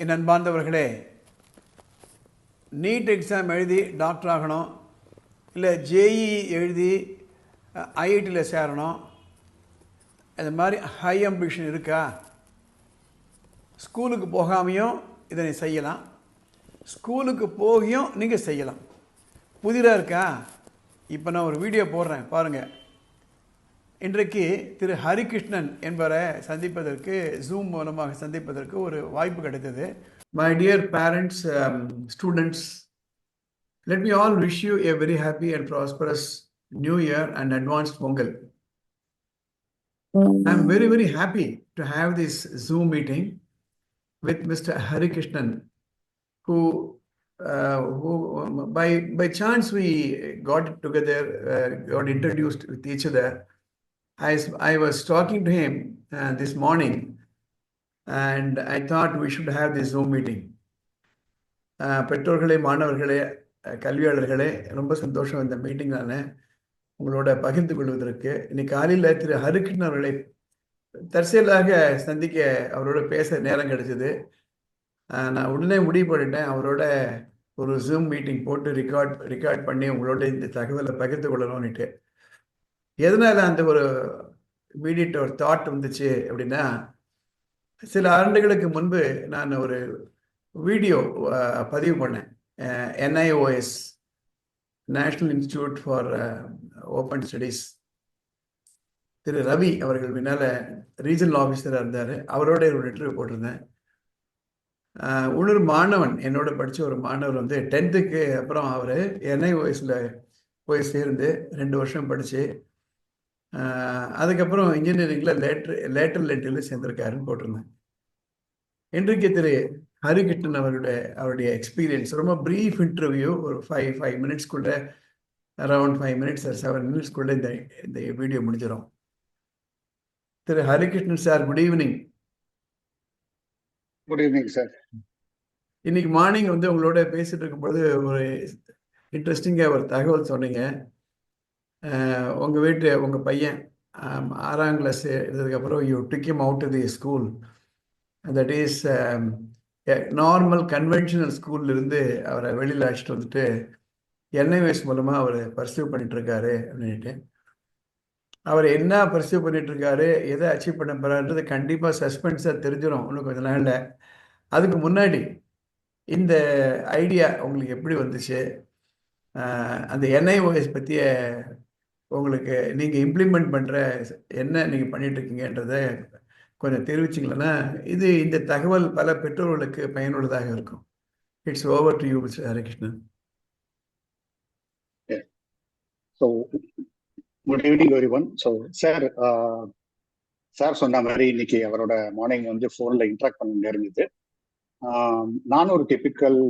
என் அன்பார்ந்தவர்களே NEET exam எழுதி doctor ஆகணும் இல்லை ஜேஇ எழுதி ஐஐடியில் சேரணும் அது மாதிரி ஹை அம்பிஷன் இருக்கா? ஸ்கூலுக்கு போகாமையும் இதனை செய்யலாம். ஸ்கூலுக்கு போகியும் நீங்கள் செய்யலாம். புதிராக இருக்கா? இப்போ நான் ஒரு வீடியோ போடுறேன் பாருங்கள் இன்றைக்கு திரு ஹரிகிருஷ்ணன் என்பவரை சந்திப்பதற்கு ஜூம் மூலமாக சந்திப்பதற்கு ஒரு வாய்ப்பு கிடைத்தது my dear parents students let me all wish you a very happy and prosperous new year and advance Pongal I am very very happy to have this zoom meeting with mister Harikrishnan who uh, who by by chance we got together, uh, got introduced with each other. I, I was talking to him uh, this morning, and I thought we should have this Zoom meeting. Uh, பெற்றோர்களே மாணவர்களே கல்வியாளர்களே ரொம்ப சந்தோஷம் இந்த meeting நான் உங்களோட பகிர்ந்து கொள்வதற்கு. இன்னைக்கு காலையில் திரு ஹரிகிருஷ்ணன் அவர்களை தற்செயலாக சந்திக்க அவரோட பேச நேரம் கிடைச்சது. நான் உடனே முடிவு பண்ணிட்டேன். அவரோட ஒரு ஜூம் மீட்டிங் போட்டு ரெக்கார்ட் ரெக்கார்ட் பண்ணி உங்களோட இந்த தகவலை பகிர்ந்து கொள்ளணும்னுட்டு. எதனால அந்த ஒரு இமீடியட் ஒரு தாட் வந்துச்சு அப்படின்னா சில ஆண்டுகளுக்கு முன்பு நான் ஒரு வீடியோ பதிவு பண்ணேன். NIOS national institute for open studies திரு ரவி அவர்கள் முன்னால் ரீஜனல் ஆஃபீஸராக இருந்தார். அவரோட ஒரு இன்டர்வியூ போட்டிருந்தேன். உள்ளூர் மாணவன் என்னோட படித்த ஒரு மாணவர் வந்து டென்த்துக்கு அப்புறம் அவர் என்ஐஓஎஸில் போய் சேர்ந்து ரெண்டு வருஷம் படித்து அதுக்கப்புறம் இன்ஜினியரிங்கில் லேட்ரு லேட்டர் லெட்டில் சேர்ந்திருக்காருன்னு போட்டிருந்தேன் இன்றைக்கு திரு ஹரிகிருஷ்ணன் அவருடைய அவருடைய எக்ஸ்பீரியன்ஸ் ரொம்ப ப்ரீஃப் இன்டர்வியூ ஒரு ஃபைவ் ஃபைவ் மினிட்ஸ்க்குள்ள அரவுண்ட் ஃபைவ் மினிட்ஸ் செவன் மினிட்ஸ்க்குள்ள இந்த இந்த வீடியோ முடிஞ்சிடும் திரு Harikrishnan sir good evening good evening sir இன்னைக்கு மார்னிங் வந்து உங்களோட பேசிட்டு இருக்கும்போது ஒரு இன்ட்ரெஸ்டிங்காக ஒரு தகவல் சொன்னீங்க. உங்கள் வீட்டு உங்கள் பையன் ஆறாம் கிளாஸ் எடுத்ததுக்கப்புறம் you take him out the school that is normal conventional ஸ்கூல்லேருந்து அவரை வெளியில் அழைச்சிட்டு வந்துட்டு என்ஐஎஸ் மூலமாக அவர் பர்சியூ பண்ணிட்டு அப்படின்ட்டு அவர் என்ன பர்சியூ பண்ணிட்டு எதை அச்சீவ் பண்ண போகிறாருன்றது கண்டிப்பாக சஸ்பென்ஸாக தெரிஞ்சிடும் இன்னும் கொஞ்ச நாளில். அதுக்கு முன்னாடி இந்த ஐடியா உங்களுக்கு எப்படி வந்துச்சு? அந்த என்ஐஓஎஸ் பற்றிய உங்களுக்கு நீங்கள் இம்ப்ளிமெண்ட் பண்ணுற என்ன நீங்கள் பண்ணிட்டு இருக்கீங்கன்றத கொஞ்சம் தெரிவிச்சிங்களன்னா இது இந்த தகவல் பல பெற்றோர்களுக்கு பயனுள்ளதாக இருக்கும். It's over to you mister Harikrishnan so good evening everyone so sir sir சொன்ன மாதிரி இன்னைக்கு அவரோட மார்னிங் வந்து ஃபோனில் இன்ட்ராக்ட் பண்ண நேர்ந்தது நானும் ஒரு டிபிக்கல்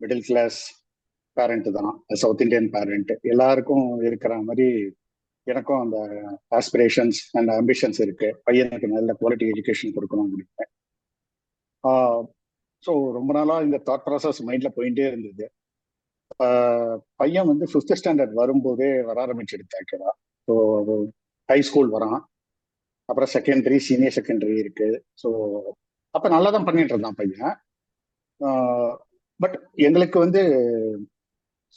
மிடில் கிளாஸ் பேரண்ட் தான் சவுத் இந்தியன் பேரண்ட் எல்லாருக்கும் இருக்கிற மாதிரி எனக்கும் அந்த ஆஸ்பிரேஷன்ஸ் அண்ட் அம்பிஷன்ஸ் இருக்கு. பையனுக்கு நல்ல குவாலிட்டி எஜுகேஷன் கொடுக்கணும் அப்படின்னு. ஸோ ரொம்ப நாளாக இந்த தாட் ப்ராசஸ் மைண்டில் போயிட்டே இருந்தது. பையன் வந்து ஃபிஃப்த் ஸ்டாண்டர்ட் வரும்போதே வர ஆரம்பிச்சிடுது ஆக்சுவலா ஸோ ஹை ஸ்கூல் வரான். அப்புறம் செகண்டரி சீனியர் செகண்டரி இருக்கு. ஸோ அப்போ நல்லா தான் பண்ணிட்டு இருந்தான் பையன். பட் எங்களுக்கு வந்து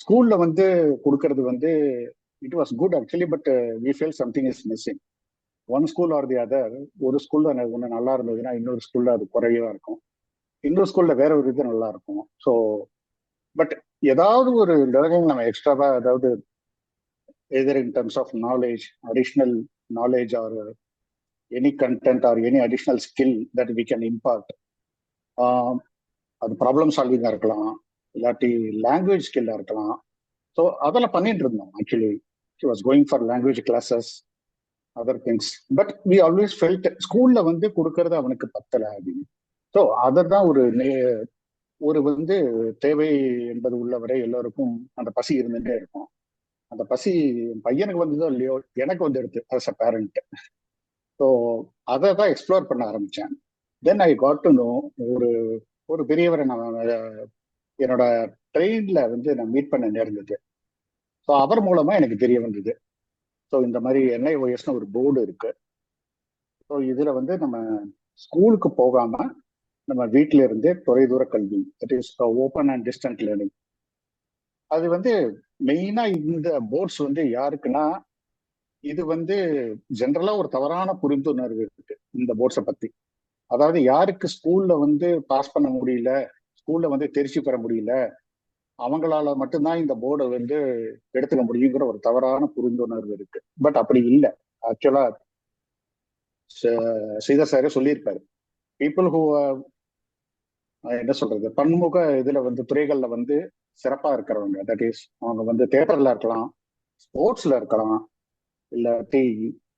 ஸ்கூல்ல வந்து கொடுக்கறது வந்து it was good actually but we feel something is missing one school or the other ஒரு ஸ்கூல்ல ஒன்று நல்லா இருந்ததுன்னா இன்னொரு ஸ்கூல்ல அது குறைவாக இருக்கும். இன்னொரு ஸ்கூல்ல வேற ஒரு இது நல்லா இருக்கும். ஸோ பட் ஏதாவது ஒரு லேர்னிங் நம்ம எக்ஸ்ட்ராவா அதாவது either in terms of knowledge additional knowledge or any content or any additional skill that we can impart அது ப்ராப்ளம் சால்விங்காக இருக்கலாம். இல்லாட்டி லாங்குவேஜ் ஸ்கில்லாக இருக்கலாம். ஸோ அதெல்லாம் பண்ணிட்டு இருந்தோம் actually she was going for language classes other things but we always felt ஸ்கூல்ல வந்து கொடுக்கறது அவனுக்கு பத்தலை அப்படின்னு. ஸோ அதை தான் ஒரு நே- ஒரு வந்து தேவை என்பது உள்ளவரை எல்லோருக்கும் அந்த பசி இருந்துட்டே இருக்கும். அந்த பசி பையனுக்கு வந்ததோ இல்லையோ எனக்கு வந்து எடுத்து அஸ் அ பேரண்ட் ஸோ அதை தான் எக்ஸ்ப்ளோர் பண்ண ஆரம்பித்தேன் then I got to know ஒரு ஒரு பெரியவரை நான் என்னோட ட்ரெயின்ல வந்து நான் மீட் பண்ண நேர்ந்தது. ஸோ அவர் மூலமா எனக்கு தெரிய வந்தது. ஸோ இந்த மாதிரி என்ஐஓஎஸ்னு ஒரு போர்டு இருக்கு. ஸோ இதுல வந்து நம்ம ஸ்கூலுக்கு போகாம நம்ம வீட்டில இருந்தே தொலைதூர கல்வி that is open and distance learning அது வந்து மெயினா இந்த போர்ட்ஸ் வந்து யாருக்குன்னா இது வந்து ஜென்ரலா ஒரு தவறான புரிந்துணர்வு இருக்கு இந்த போர்ட்ஸை பத்தி. அதாவது யாருக்கு ஸ்கூல்ல வந்து பாஸ் பண்ண முடியல ஸ்கூல்ல வந்து தெரிச்சு பெற முடியல. அவங்களால மட்டும்தான் இந்த போர்டை வந்து எடுத்துக்க முடியுங்கிற ஒரு தவறான புரிந்துணர்வு இருக்கு. பட் அப்படி இல்லை. ஆக்சுவலா ஸ்ரீதர் சாரே சொல்லியிருப்பாரு. பீப்புள் ஹூ என்ன சொல்றது? பன்முக இதுல வந்து துறைகள்ல வந்து சிறப்பா இருக்கிறவங்க. தட் இஸ் அவங்க வந்து தேட்டர்ல இருக்கலாம் ஸ்போர்ட்ஸ்ல இருக்கலாம் இல்லாட்டி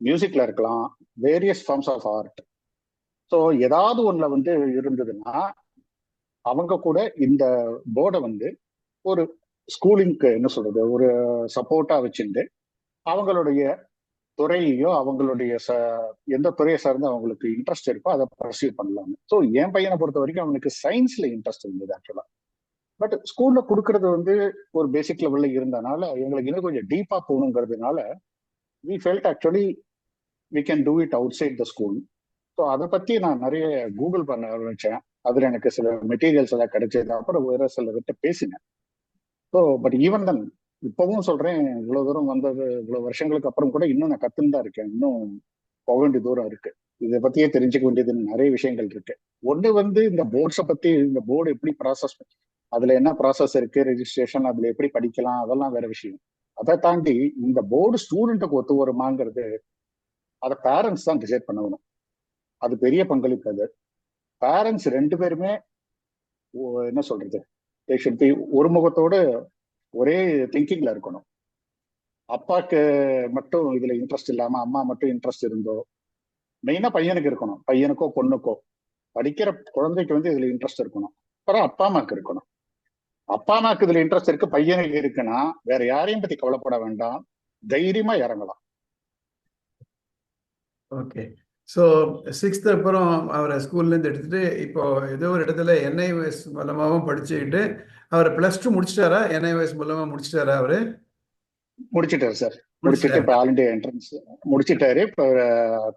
மியூசிக்ல இருக்கலாம் various forms of art so ஏதாவது ஒன்றில் வந்து இருந்ததுன்னா அவங்க கூட இந்த போர்டை வந்து ஒரு ஸ்கூலிங்க்கு என்ன சொல்றது ஒரு சப்போர்ட்டா வச்சுட்டு அவங்களுடைய துறையையோ அவங்களுடைய ச எந்த துறையை சார்ந்து அவங்களுக்கு இன்ட்ரெஸ்ட் இருக்கோ அதை பர்சியூ பண்ணலாங்க ஸோ என் பையனை பொறுத்த வரைக்கும் அவனுக்கு சயின்ஸ்ல இன்ட்ரெஸ்ட் இருந்தது ஆக்சுவலா பட் ஸ்கூல்ல கொடுக்கறது வந்து ஒரு பேசிக் லெவல்ல இருந்தனால எங்களுக்கு இன்னும் கொஞ்சம் டீப்பா போகணுங்கிறதுனால we felt actually we can do it outside the school so அதை பத்தி நான் நிறைய கூகுள் பண்ண ஆரம்பிச்சேன். அதுல எனக்கு சில மெட்டீரியல்ஸ் எல்லாம் கிடைச்சது அப்புறம் வேற சில கிட்ட பேசினேன். ஸோ பட் ஈவன் தன் இப்பவும் சொல்றேன் இவ்வளவு தூரம் வந்தது இவ்வளவு வருஷங்களுக்கு அப்புறம் கூட இன்னும் நான் கத்துன்னு தான் இருக்கேன். இன்னும் போக வேண்டிய தூரம் இருக்கு. இதை பத்தியே தெரிஞ்சுக்க வேண்டியது நிறைய விஷயங்கள் இருக்கு. ஒண்ணு வந்து இந்த போர்ட்ஸை பத்தி இந்த போர்டு எப்படி ப்ராசஸ் அதுல என்ன ப்ராசஸ் இருக்கு ரெஜிஸ்ட்ரேஷன் அதுல எப்படி படிக்கலாம் அதெல்லாம் வேற விஷயம். அதை தாண்டி இந்த போர்டு ஸ்டூடெண்ட்டுக்கு ஒத்து வருமாங்கிறது அதை பேரண்ட்ஸ் தான் டிசைட் பண்ணணும். அது பெரிய பங்களிப்பு அது. பேரண்ட்ஸ் ரெண்டு பேருமே என்ன சொல்றது? ஷுட் பி ஒரு முகத்தோடு ஒரே திங்கிங்ல இருக்கணும். அப்பாக்கு மட்டும் இதுல இன்ட்ரெஸ்ட் இல்லாம அம்மா மட்டும் இன்ட்ரெஸ்ட் இருந்தோ மெயினா பையனுக்கு இருக்கணும். பையனுக்கோ பொண்ணுக்கோ. படிக்கிற குழந்தைக்கு வந்து இதுல இன்ட்ரெஸ்ட் இருக்கணும். அப்புறம் அப்பா அம்மாக்கு இருக்கணும். அப்பா அம்மாக்கு இதுல இன்ட்ரெஸ்ட் இருக்கு பையனுக்கு இருக்குன்னா வேற யாரையும் பத்தி கவலைப்பட வேண்டாம். தைரியமா இறங்கலாம். ஓகே ஸோ சிக்ஸ்த் அப்புறம் அவரை ஸ்கூல்லேருந்து எடுத்துட்டு இப்போ ஏதோ ஒரு இடத்துல என்ஐஓஎஸ் மூலமாகவும் படிச்சுக்கிட்டு அவர் ப்ளஸ் டூ முடிச்சிட்டாரா? என்ஐஓஎஸ் மூலமா முடிச்சிட்டாரா அவரு? முடிச்சிட்டாரு சார். முடிச்சிட்டு இப்போ ஆல் இண்டியா என்ட்ரன்ஸ் முடிச்சிட்டாரு. இப்போ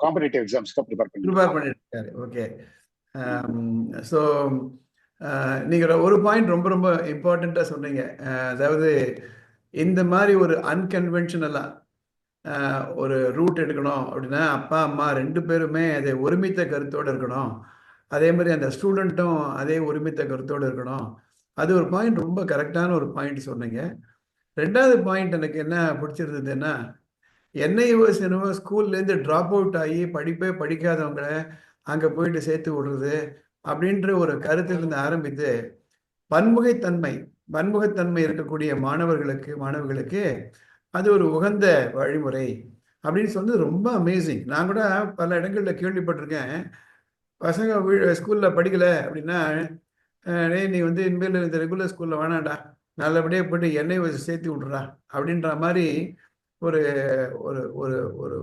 காம்படிட்டிவ் எக்ஸாம்ஸ்க்கு ப்ரிப்பேர் பண்ணி ப்ரிப்பேர் பண்ணிட்டு ஓகே ஸோ நீங்கள் ஒரு பாயிண்ட் ரொம்ப ரொம்ப இம்பார்ட்டண்ட்டாக சொன்னீங்க. அதாவது இந்த மாதிரி ஒரு அன்கன்வென்ஷனலாக ஒரு ரூட் எடுக்கணும் அப்படின்னா அப்பா அம்மா ரெண்டு பேருமே அதை ஒருமித்த கருத்தோடு இருக்கணும். அதே மாதிரி அந்த ஸ்டூடெண்ட்டும் அதே ஒருமித்த கருத்தோடு இருக்கணும். அது ஒரு பாயிண்ட் ரொம்ப கரெக்டான ஒரு பாயிண்ட் சொன்னீங்க. ரெண்டாவது பாயிண்ட் எனக்கு என்ன பிடிச்சிருந்ததுன்னா என்ஐஓஎஸ் என்னவோ ஸ்கூல்லேருந்து ட்ராப் அவுட் ஆகி படிப்பே படிக்காதவங்கள அங்கே போயிட்டு சேர்த்து விடுறது அப்படின்ற ஒரு கருத்திலிருந்து ஆரம்பித்து பன்முகைத்தன்மை பன்முகத்தன்மை இருக்கக்கூடிய மாணவர்களுக்கு மாணவர்களுக்கு அது ஒரு உகந்த வழிமுறை அப்படின்னு சொன்னது ரொம்ப அமேசிங் நான் கூட பல இடங்களில் கேள்விப்பட்டிருக்கேன். பசங்க ஸ்கூலில் படிக்கலை அப்படின்னா டே நீ வந்து இனிமேல் இந்த ரெகுலர் ஸ்கூலில் வேணாண்டா நல்லபடியாக போயிட்டு எண்ணெய் வச்சு சேர்த்து விட்றா அப்படின்ற மாதிரி ஒரு ஒரு ஒரு ஒரு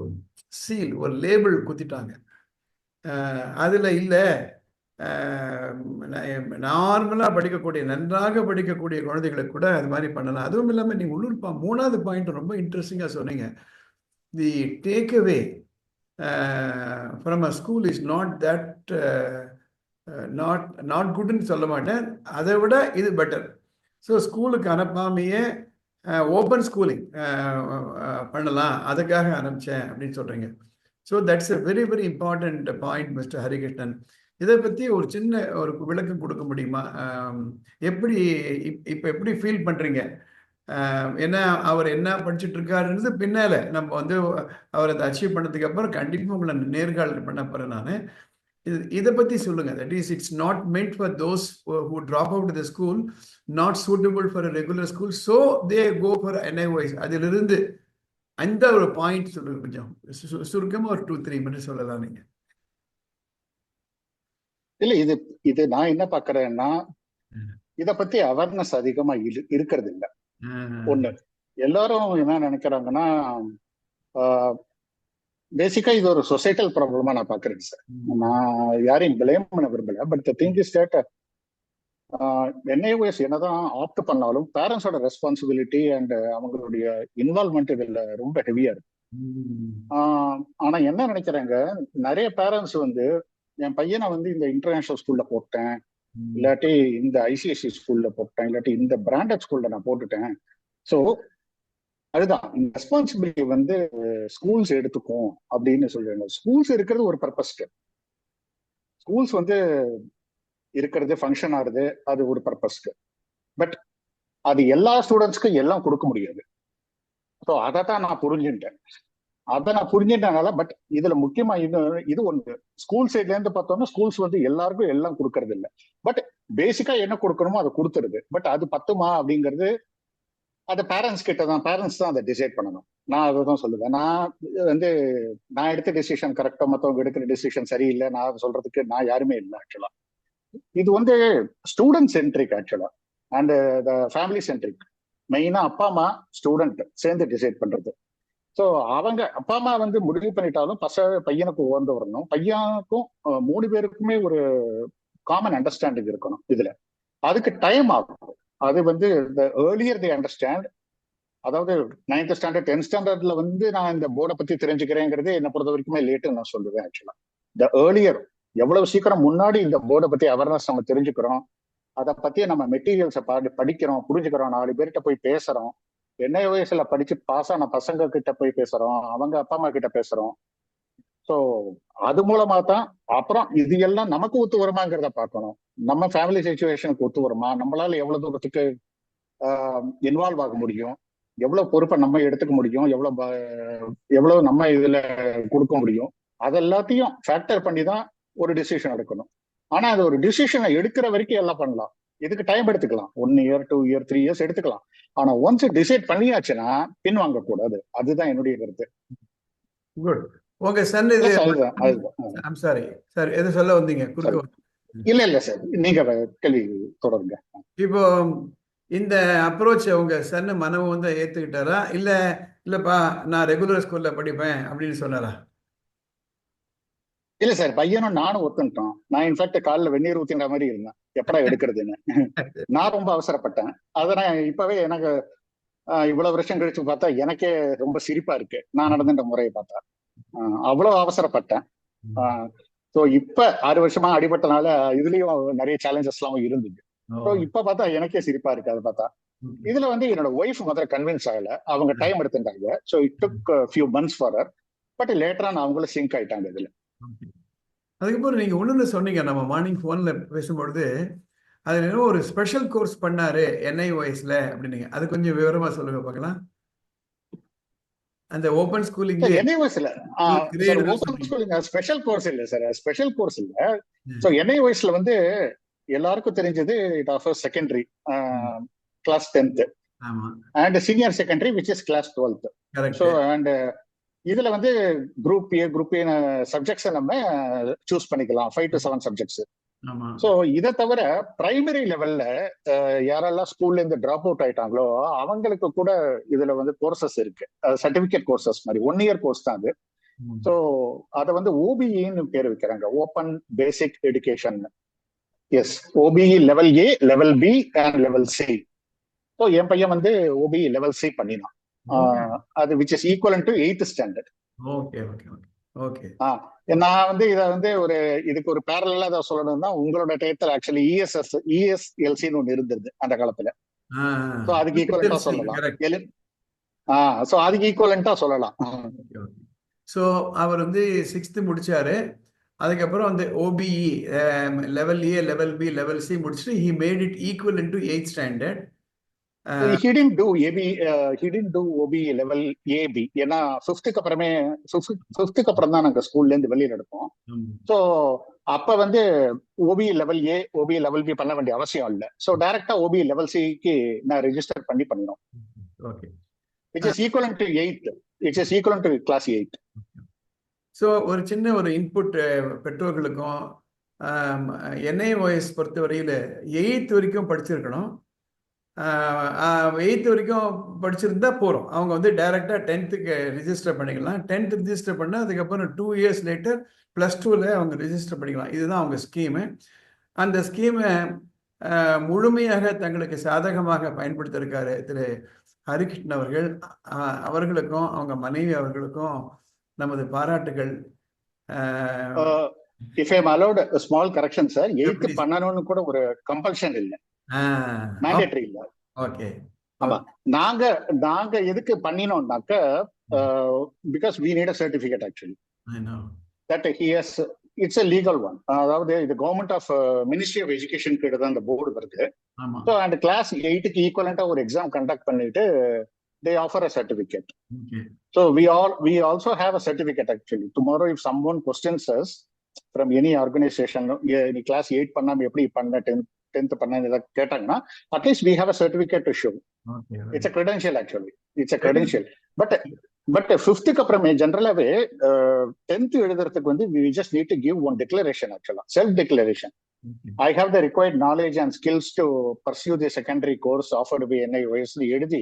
சீல் ஒரு லேபிள் குத்திட்டாங்க. அதில் இல்லை. நார்மலாக படிக்கக்கூடிய நன்றாக படிக்கக்கூடிய குழந்தைகளுக்கு கூட அது மாதிரி பண்ணலாம். அதுவும் இல்லாமல் நீங்கள் உள்ளூர்ப்பா மூணாவது பாயிண்ட் ரொம்ப இன்ட்ரெஸ்டிங்காக சொன்னீங்க. The takeaway from a school is not that not not குட்னு சொல்ல மாட்டேன். அதை விட இது பெட்டர் ஸோ ஸ்கூலுக்கு அனுப்பாமையே ஓப்பன் ஸ்கூலிங் பண்ணலாம். அதுக்காக அனுப்பிச்சேன் அப்படின்னு சொல்கிறீங்க so that's a very very important point mister Harikrishnan இதை பற்றி ஒரு சின்ன ஒரு விளக்கம் கொடுக்க முடியுமா? எப்படி இப்போ எப்படி ஃபீல் பண்ணுறீங்க என்ன அவர் என்ன படிச்சுட்டு இருக்காருன்றது பின்னால நம்ம வந்து அவர் அதை அச்சீவ் பண்ணதுக்கு அப்புறம் கண்டிப்பாக உங்களை நேர்காணல் பண்ண போகிறேன் நான். இது இதை பற்றி சொல்லுங்க. That is it's not meant for those who drop out the school not suitable for regular school so they go for NIOS அதிலிருந்து அந்த ஒரு பாயிண்ட் சொல்லுங்க கொஞ்சம். சுருக்கமாக ஒரு டூ த்ரீ மினிட்ஸ் சொல்லலாம் நீங்கள் இல்ல இது இது நான் என்ன பாக்குறேன்னா இத பத்தி அவேர்னஸ் அதிகமா இருக்கிறது இல்ல ஒண்ணு எல்லாரும் என்ன நினைக்கிறாங்கன்னா பேசிக்கா இது ஒரு சொசைட்டல் ப்ராப்ளமா நான் பாக்குறேன் சார் நான் யாரையும் பிளேம் பண்ண விரும்பல. But the thing is that NIOS என்னதான் ஆப்ட் பண்ணாலும் பேரண்ட்ஸோட ரெஸ்பான்சிபிலிட்டி அண்ட் அவங்களுடைய இன்வால்மெண்ட் இதுல ரொம்ப ஹெவியா இருக்கு. ஆனா என்ன நினைக்கிறாங்க நிறைய பேரண்ட்ஸ் வந்து என் பையனை வந்து இந்த இன்டர்நேஷனல் ஸ்கூல்ல போட்டேன். இல்லாட்டி இந்த ஐசிஎஸ்சி ஸ்கூல்ல போட்டேன். இல்லாட்டி இந்த பிராண்டட் ஸ்கூல்ல நான் போட்டுட்டேன். ஸோ அதுதான். ரெஸ்பான்சிபிலிட்டி வந்து ஸ்கூல்ஸ் எடுத்துக்கும் அப்படின்னு சொல்றாங்க ஸ்கூல்ஸ் இருக்கிறது ஒரு பர்பஸ்க்கு ஸ்கூல்ஸ் வந்து இருக்கிறது ஃபங்க்ஷன் ஆகுது அது ஒரு பர்பஸ்க்கு பட் அது எல்லா ஸ்டூடெண்ட்ஸ்க்கும் எல்லாம் கொடுக்க முடியாது. ஸோ அதை தான் நான் புரிஞ்சுட்டேன் அதை நான் புரிஞ்சுட்டாங்கல்ல பட் இதுல முக்கியமா இது இது ஒன்று ஸ்கூல் சைட்ல இருந்து பார்த்தோம்னா ஸ்கூல்ஸ் வந்து எல்லாருக்கும் எல்லாம் கொடுக்கறது இல்லை. பட் பேசிக்கா என்ன கொடுக்கணுமோ அதை கொடுத்துருது. பட் அது பத்துமா அப்படிங்கிறது அது பேரண்ட்ஸ் கிட்ட தான் பேரண்ட்ஸ் தான் அதை டிசைட் பண்ணணும். நான் அதை தான் சொல்லுவேன். நான் வந்து நான் எடுத்த டிசிஷன் கரெக்டா மற்றவங்க எடுக்கிற டிசிஷன் சரியில்லை. நான் அதை சொல்றதுக்கு நான் யாருமே இல்லை ஆக்சுவலா இது வந்து ஸ்டூடெண்ட் சென்ட்ரிக் ஆக்சுவலா அண்ட் த ஃபேமிலி சென்ட்ரிக் மெயினா அப்பா அம்மா ஸ்டூடெண்ட் சேர்ந்து டிசைட் பண்றது. ஸோ அவங்க அப்பா அம்மா வந்து முடிவு பண்ணிட்டாலும் பச பையனுக்கு உகந்து வரணும். பையனுக்கும் மூணு பேருக்குமே ஒரு காமன் அண்டர்ஸ்டாண்டிங் இருக்கணும் இதுல. அதுக்கு டைம் ஆகும். அது வந்து இந்த ஏர்லியர் தி அண்டர்ஸ்டாண்ட் அதாவது நைன்த் ஸ்டாண்டர்ட் டென்த் ஸ்டாண்டர்ட்ல வந்து நான் இந்த போர்டை பத்தி தெரிஞ்சுக்கிறேங்கிறது என்னை பொறுத்த வரைக்குமே லேட்டு நான் சொல்லுவேன் ஆக்சுவலா த ஏர்லியர் எவ்வளவு சீக்கிரம் முன்னாடி இந்த போர்டை பத்தி அவேர்னஸ் நம்ம தெரிஞ்சுக்கிறோம் அதை பத்தி நம்ம மெட்டீரியல்ஸை பாடி படிக்கிறோம் புரிஞ்சுக்கிறோம் நாலு பேர்கிட்ட போய் பேசுறோம் என்ன வயசுல படிச்சு பாஸ் ஆன பசங்க கிட்ட போய் பேசுறோம் அவங்க அப்பா அம்மா கிட்ட பேசுறோம். ஸோ அது மூலமா தான் அப்புறம் இது எல்லாம் நமக்கு ஒத்து வருமாங்கிறத பார்க்கணும். நம்ம ஃபேமிலி சுச்சுவேஷனுக்கு ஒத்து வருமா? நம்மளால எவ்வளவு தூரத்துக்கு இன்வால்வ் ஆக முடியும்? எவ்வளவு பொறுப்பை நம்ம எடுத்துக்க முடியும்? எவ்வளவு ப- எவ்வளவு நம்ம இதுல கொடுக்க முடியும்? அதெல்லாத்தையும் ஃபேக்டர் பண்ணி தான் ஒரு டிசிஷன் எடுக்கணும். ஆனா அது ஒரு டிசிஷனை எடுக்கிற வரைக்கும் எல்லாம் பண்ணலாம். இதுக்கு டைம் எடுத்துக்கலாம்? One year two year three years எடுத்துக்கலாம். ஆனா ஒன்ஸ் டிசைட் பண்ணியாச்சுன்னா பின் வாங்க கூடாது அதுதான் என்னுடைய கருத்து. குட் உங்க சன் இது ஐம் சாரி சார் எது சொல்ல வந்தீங்க? குறுக்க இல்ல இல்ல சார் நீங்க கேள்வி தொடருங்க. இப்போ இந்த அப்ரோச் உங்க சன்னு மனமும் வந்து ஏத்துக்கிட்டாரா? இல்ல இல்லப்பா நான் ரெகுலர் ஸ்கூல்ல படிப்பேன் அப்படின்னு சொன்னாரா? இல்ல சார் பையனும் நானும் ஒத்துட்டோம் நான் இன்ஃபேக்ட் காலில் வெந்நீர் ஊத்தின்ற மாதிரி இருந்தேன். எப்படா எடுக்கிறதுன்னு. நான் ரொம்ப அவசரப்பட்டேன். அதை நான் இப்பவே எனக்கு இவ்வளவு வருஷம் கழிச்சு பார்த்தா எனக்கே ரொம்ப சிரிப்பா இருக்கு. நான் நடந்துட்ட முறையை பார்த்தா. அவ்வளவு அவசரப்பட்டேன். ஸோ இப்ப ஆறு வருஷமா அடிபட்டனால இதுலயும் நிறைய சேலஞ்சஸ் எல்லாம் இருந்தது. ஸோ இப்ப பார்த்தா எனக்கே சிரிப்பா இருக்கு அதை பார்த்தா. இதுல வந்து என்னோட ஒய்ஃப் முதல்ல கன்வின்ஸ் ஆகல. அவங்க டைம் எடுத்துட்டாங்க. So it took few months for but லேட்டரா நான் அவங்களும் சிங்க் ஆயிட்டாங்க இதுல. அதுக்கப்புறம் நீங்க ஒண்ணுன்னு சொன்னீங்க நம்ம மார்னிங் போன்ல பேசும்பொழுது அதுல என்ன ஒரு ஸ்பெஷல் கோர்ஸ் பண்ணாரு என்ஐஓஎஸ்ல அப்படின்னீங்க. அது கொஞ்சம் விவரமா சொல்லுங்க பார்க்கலாம். அந்த ஓபன் ஸ்கூலிங் என்ஐஓஎஸ்ல ஓபன். ஸ்கூலிங் ஸ்பெஷல் கோர்ஸ் இல்ல சார் ஸ்பெஷல் கோர்ஸ் இல்ல. ம். ஸோ என்ஐஓஎஸ்ல வந்து எல்லாருக்கும் தெரிஞ்சது it offer secondary class tenth ஆமா. And senior secondary which is class twelfth so and இதுல வந்து group A group A subjects நம்ம சூஸ் பண்ணிக்கலாம். Five to seven subjects so இதை தவிர பிரைமரி லெவல்ல யாரெல்லாம் ஸ்கூல்ல இருந்து டிராப் அவுட் ஆயிட்டாங்களோ அவங்களுக்கு கூட இதுல வந்து கோர்சஸ் இருக்கு. சர்டிபிகேட் கோர்சஸ் மாதிரி. ஒன் இயர் கோர்ஸ் தான் அது. ஸோ அதை வந்து ஓபிஇன்னு பேர் வைக்கிறாங்க. Open basic education as OBE level A level B and level C so என் பையன் வந்து ஓபிஇ லெவல் சி பண்ணினான். அது which is equivalent to eighth standard okay okay okay okay நான் வந்து இதை வந்து ஒரு இதுக்கு ஒரு பேரலா அதை சொல்லணும்னா உங்களோட டயத்தில் ஆக்சுவலி இஎஸ்எஸ் இஎஸ்எல்சின்னு ஒன்று இருந்தது அந்த காலத்துல. ஸோ அதுக்கு ஈக்குவலண்டா சொல்லலாம். ஆஹ் ஸோ அதுக்கு ஈக்குவலண்டா சொல்லலாம். ஸோ அவர் வந்து சிக்ஸ்த்து முடிச்சாரு. அதுக்கப்புறம் வந்து OBE level A level B level C முடிச்சுட்டு he made it equal to eight standard AB uh, he didn't do OB level AB ஏன்னா ஃபிஃப்த்துக்கு அப்புறமே ஃபிஃப்த்துக்கு அப்புறம் தான் நாங்க ஸ்கூல்ல இருந்து வெளியில எடுப்போம் ஸோ அப்ப வந்து OBE level A OBE level B பண்ண வேண்டிய அவசியம் இல்லை. ஸோ டைரக்டா ஓபி லெவல் சிக்கு நான் ரெஜிஸ்டர் பண்ணி பண்ணினோம். Okay it's is equivalent to eight it's is equivalent to class eight so ஒரு சின்ன ஒரு இன்புட் பெற்றோர்களுக்கும் என்ஐஓஎஸ் பொறுத்தவரையில் எயித் வரைக்கும் படிச்சிருக்கணும். எயித் வரைக்கும் படிச்சிருந்தா போகிறோம் அவங்க வந்து டைரெக்டாக டென்த்துக்கு ரிஜிஸ்டர் பண்ணிக்கலாம். டென்த் ரிஜிஸ்டர் பண்ணால் அதுக்கப்புறம் டூ இயர்ஸ் லேட்டர் ப்ளஸ் டூவில் அவங்க ரிஜிஸ்டர் பண்ணிக்கலாம். இதுதான் அவங்க ஸ்கீமு அந்த ஸ்கீமை முழுமையாக தங்களுக்கு சாதகமாக பயன்படுத்தியிருக்காரு திரு ஹரிகிருஷ்ணன் அவர்கள். அவர்களுக்கும் அவங்க மனைவி அவர்களுக்கும் நமது பாராட்டுகள். If I'm allowed small correction sir eighth. பண்ணணும்னு கூட ஒரு கம்பல்ஷன் இல்ல. மேண்டேட்டரி இல்ல. ஓகே. நாங்க நாங்க எதுக்கு பண்ணினோம்னாக்க because we need a certificate actually that here's it's a legal one அதாவது இது government of ministry of education கிட்ட தான் அந்த போர்டு வருது. ஆமா. ஸோ அந்த கிளாஸ் எயிட்டுக்கு ஈக்குவலண்டா ஒரு எக்ஸாம் கண்டக்ட் பண்ணிட்டு they offer a certificate we all we also have a certificate actually. Tomorrow, if someone questions us from any organization, yeah, நீ கிளாஸ் எயிட் பண்ணாம எப்படி பண்ண டென்த் டென்த் பண்ண ஏதாவது கேட்டாங்கன்னா at least we have a certificate to show it's a credential actually it's a credential but but ஃபிஃப்த்துக்கு அப்புறமே ஜென்ரலாவே tenth எழுதுறதுக்கு வந்து we just need to give one declaration ஆக்சுவலா self declaration I have the required knowledge and skills to pursue the secondary course offered by NI வயசுல எழுதி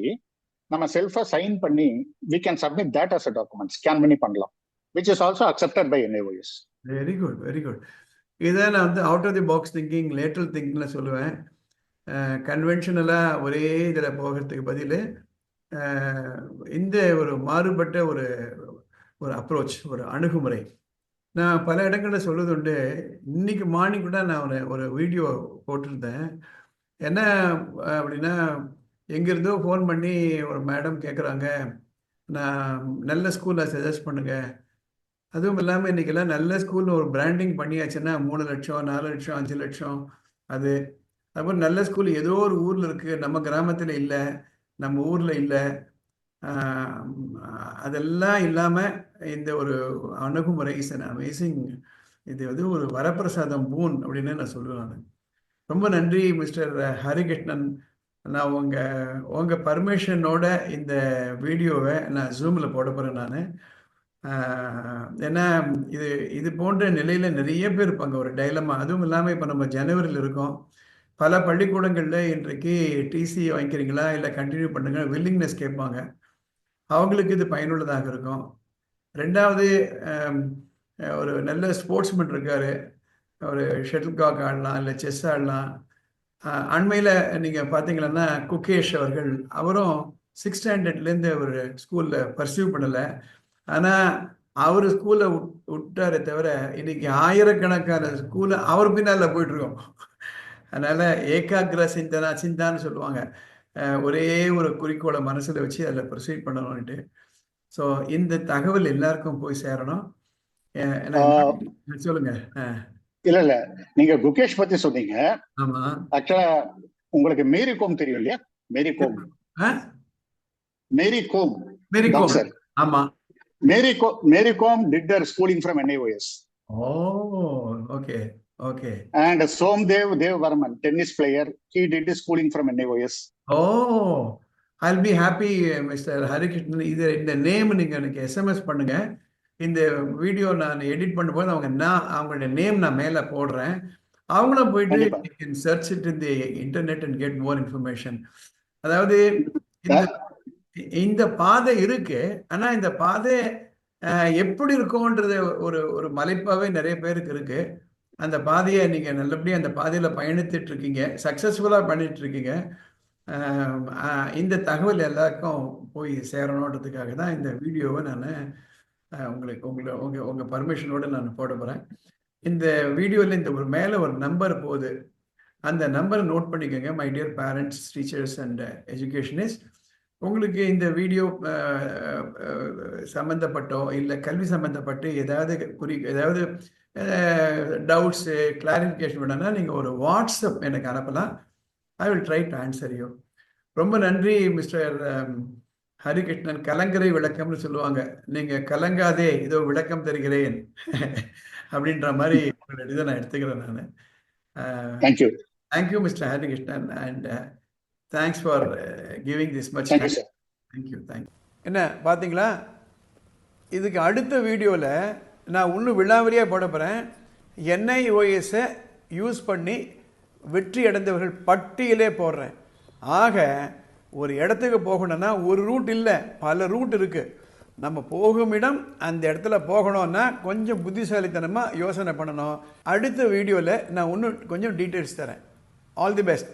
நம்ம செல்ஃபா sign பண்ணி we can submit that as a document scan பண்ணி பண்ணலாம். Which is also accepted by NIOS very good very good இதை நான் வந்து out of the box thinking lateral திங்கிங்ல சொல்லுவேன். கன்வென்ஷனலாக ஒரே இதில் போகிறதுக்கு பதில் இந்த ஒரு மாறுபட்ட ஒரு ஒரு அப்ரோச் ஒரு அணுகுமுறை. நான் பல இடங்களில் சொல்லுவது உண்டு. இன்னைக்கு மார்னிங் கூட நான் ஒரு ஒரு வீடியோ போட்டிருந்தேன். என்ன அப்படின்னா எங்கேருந்தோ ஃபோன் பண்ணி ஒரு மேடம் கேட்குறாங்க நான் நல்ல ஸ்கூலில் சஜஸ்ட் பண்ணுங்கள் அதுவும் இல்லாமல் இன்றைக்கெல்லாம் நல்ல ஸ்கூல் ஒரு பிராண்டிங் பண்ணியாச்சுன்னா மூணு லட்சம் நாலு லட்சம் அஞ்சு லட்சம் அது. அப்புறம் நல்ல ஸ்கூல் ஏதோ ஒரு ஊரில் இருக்குது நம்ம கிராமத்தில் இல்லை நம்ம ஊரில் இல்லை. அதெல்லாம் இல்லாமல் இந்த ஒரு அணுகுமுறை இஸ் அன் அமேசிங் இது வந்து ஒரு வரப்பிரசாதம் பூன் அப்படின்னு நான் சொல்லுவேன் நான். ரொம்ப நன்றி மிஸ்டர் ஹரிகிருஷ்ணன். நான் உங்கள் உங்கள் பர்மிஷனோட இந்த வீடியோவை நான் ஜூமில் போட போகிறேன் நான். ஏன்னா இது இது போன்ற நிலையில் நிறைய பேர் இருப்பாங்க. ஒரு டைலமா அதுவும் இல்லாமல் இப்போ நம்ம ஜனவரியில் இருக்கோம். பல பள்ளிக்கூடங்களில் இன்றைக்கு டிசி வாங்கிக்கிறீங்களா? இல்லை கண்டினியூ பண்ணுங்க. வில்லிங்னஸ் கேட்பாங்க. அவங்களுக்கு இது பயனுள்ளதாக இருக்கும். ரெண்டாவது ஒரு நல்ல ஸ்போர்ட்ஸ்மேன் இருக்காரு. ஒரு ஷட்டில் காக் ஆடலாம் இல்லை செஸ் ஆடலாம். அண்மையில் நீங்கள் பார்த்தீங்கன்னா குகேஷ் அவர்கள் அவரும் சிக்ஸ் ஸ்டாண்டர்ட்லேருந்து அவர் ஸ்கூலில் பர்சியூ பண்ணலை. ஆனால் அவர் ஸ்கூலில் விட்டாரே தவிர இன்னைக்கு ஆயிரக்கணக்கான ஸ்கூலில் அவர் பின்னால் போயிட்டுருக்கோம். அதனால் ஏகாகிர சிந்தனா சிந்தான்னு சொல்லுவாங்க. ஒரே ஒரு குறிக்கோளை மனசில் வச்சு அதில் ப்ரொசீட் பண்ணணும்னுட்டு. ஸோ இந்த தகவல் எல்லாருக்கும் போய் சேரணும். சொல்லுங்க. இல்ல இல்ல. நீங்க குகேஷ் பத்தி சொன்னீங்க. ஆமா. ஆக்சுவலா உங்களுக்கு மேரி கோம் தெரியும் இல்லையா? மேரி கோம். மேரி கோம். வெரி கோம். ஆமா. மேரி கோ Mary Kom did their schooling from NIOS okay okay and Somdev Dev Varman, tennis player, he did his schooling from NIOS. Oh I'll be happy mister Harikrishnan இது இந்த நேம் நீங்கள் எனக்கு எஸ்எம்எஸ் பண்ணுங்க. இந்த வீடியோ நான் edit பண்ணும்போது அவங்க நான் அவங்களுடைய நேம் நான் மேலே போடுறேன். அவங்களும் கண்டிப்பா. போயிட்டு சர்ச் இட் இந்த internet and get more information அதாவது இந்த இந்த பாதை இருக்கு. ஆனா இந்த பாதை எப்படி இருக்கும்ன்றது ஒரு ஒரு மலைப்பாவே நிறைய பேருக்கு இருக்கு. அந்த பாதையை நீங்க நல்லபடியா அந்த பாதையில பயணித்துட்டு இருக்கீங்க சக்சஸ்ஃபுல்லா பண்ணிட்டு இருக்கீங்க இந்த தகவல் எல்லாருக்கும் போய் சேரணுன்றதுக்காக தான் இந்த வீடியோவை நான் உங்களுக்கு உங்களை உங்க உங்க பர்மிஷனோட நான் போட போறேன். இந்த வீடியோவில் இந்த ஒரு மேலே ஒரு நம்பர் போகுது. அந்த நம்பரை நோட் பண்ணிக்கோங்க. My dear parents teachers and educationist உங்களுக்கு இந்த வீடியோ சம்மந்தப்பட்டோ இல்லை கல்வி சம்மந்தப்பட்டு ஏதாவது குறி ஏதாவது டவுட்ஸு கிளாரிஃபிகேஷன் வேணும்னா நீங்கள் ஒரு வாட்ஸ்அப் எனக்கு அனுப்பலாம். I will try to answer you ரொம்ப நன்றி மிஸ்டர் ஹரிகிருஷ்ணன். கலங்கரை விளக்கம்னு சொல்லுவாங்க. நீங்கள் கலங்காதே இதோ விளக்கம் தருகிறேன். அப்படின்ற மாதிரி உங்களோட இதை நான் எடுத்துக்கிறேன் நான். you. Thank you mister Harikrishnan. And thanks for giving this much Thank you, sir. Thank you thank you என்ன பார்த்தீங்களா இதுக்கு அடுத்த வீடியோவில் நான் இன்னும் விழாவரியாக போட போகிறேன் என்ஐஓஎஸை யூஸ் பண்ணி வெற்றி அடைந்தவர்கள் பட்டியலே போடுறேன். ஆக ஒரு இடத்துக்கு போகணும்னா ஒரு ரூட் இல்லை பல ரூட் இருக்குது நம்ம போகும் இடம் அந்த இடத்துல போகணும்னா கொஞ்சம் புத்திசாலித்தனமாக யோசனை பண்ணணும். அடுத்த வீடியோவில் நான் இன்னும் கொஞ்சம் டீட்டெயில்ஸ் தரேன். All the best